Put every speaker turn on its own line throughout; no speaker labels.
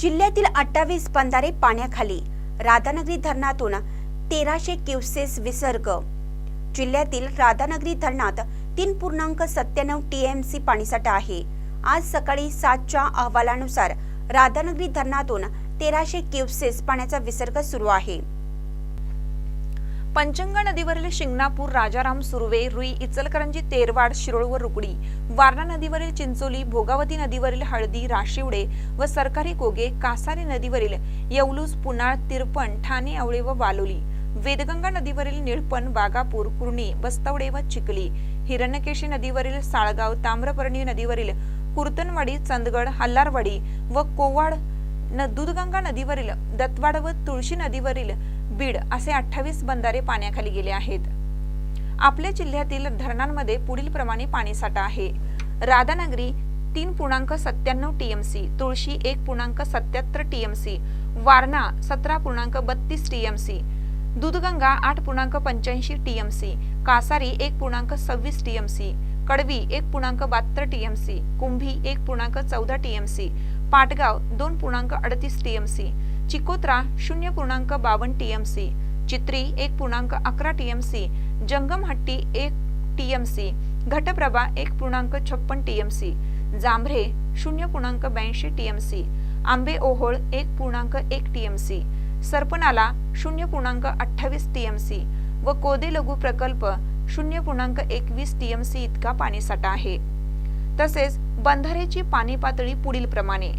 जिल्ह्यातील अठ्ठावीस बंधारे पाण्याखाली राधानगरी धरणातून तेराशे क्युसेस विसर्ग. जिल्ह्यातील राधानगरी धरणात तीन पूर्णांक सत्त्याण्णव टीएमसी पाणीसाठा आहे. आज सकाळी सातच्या अहवालानुसार राधानगरी धरणातून तेराशे क्युसेस पाण्याचा विसर्ग सुरू आहे.
पंचंगा नदीवरील शिंगणापूर राजाराम सुर्वे रुई इचलकरंजी तेरवाड शिरोळ व रुकडी वारणा नदीवरील चिंचोली भोगावती नदीवरील हळदी राशिवडे व सरकारी कोगे कासारी नदीवरील येवलूस पुनाळ तिरपण ठाणे आवळे व वालोली वेदगंगा नदीवरील निळपण वागापूर कुर्णी बस्तवडे व चिखली हिरण्यकेशी नदीवरील साळगाव ताम्रपर्णी नदीवरील कुर्तनवाडी चंदगड हल्लारवाडी व कोवाड न दूधगंगा नदीवरील दत्तवाड व तुळशी नदीवरील बीड असे अठ्ठावीस बंधारे पाण्याखाली गेले आहेत. आपल्या जिल्ह्यातील धरणांमध्ये पुढील प्रमाणे पाणीसाठा आहे. राधानगरी तीन पूर्णांक सत्त्याण्णव टीएमसी तुळशी एक पूर्णांक सत्याहत्तर टीएमसी वारणा सतरा पूर्णांक बत्तीस टीएमसी दूधगंगा आठ पूर्णांक पंच्याऐंशी टीएमसी कासारी एक पूर्णांक सव्वीस टीएमसी कडवी एक पूर्णांक बहात्तर टीएमसी कुंभी एक पूर्णांक चौदा टीएमसी पाटगाव दोन पूर्णांक अडतीस टीएमसी चिकोत्रा शून्य पूर्णांक बावन्न टीएमसी चित्री एक पूर्णांक अकरा टीएमसी जंगमहट्टी एक टीएमसी घटप्रभा एक पूर्णांक छप्पन टीएमसी जांभरे शून्य पूर्णांक ब्याऐंशी टीएमसी आंबे ओहोळ एक पूर्णांक एक टीएमसी सरपणाला शून्य पूर्णांक अठ्ठावीस टीएमसी व कोदे लघु प्रकल्प शून्य पूर्णांक एकवीस टीएमसी इतका पाणीसाठा आहे. तसेच बंधारेची पाणी पातळी पुढील प्रमाणे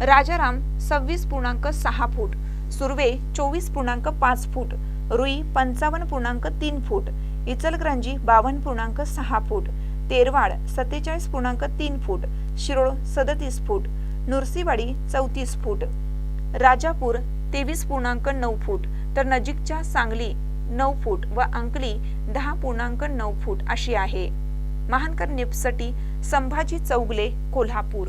राजाराम सव्वीस पूर्णांक सहा फूट सुर्वे चोवीस पूर्णांक पाच फूट रुई पंचावन्न पूर्णांक तीन फूट इचलकरंजी बावन्न पूर्णांक सहा फूट तेरवाड सत्तेचाळीस पूर्णांक तीन फूट शिरोळ सदतीस फूट नुरसीवाडी चौतीस फूट राजापूर तेवीस पूर्णांक नऊ फूट तर नजीकच्या सांगली नऊ फूट व अंकली दहा पूर्णांक नऊ फूट अशी आहे. महानकर निपसटी संभाजी चौगले कोल्हापूर.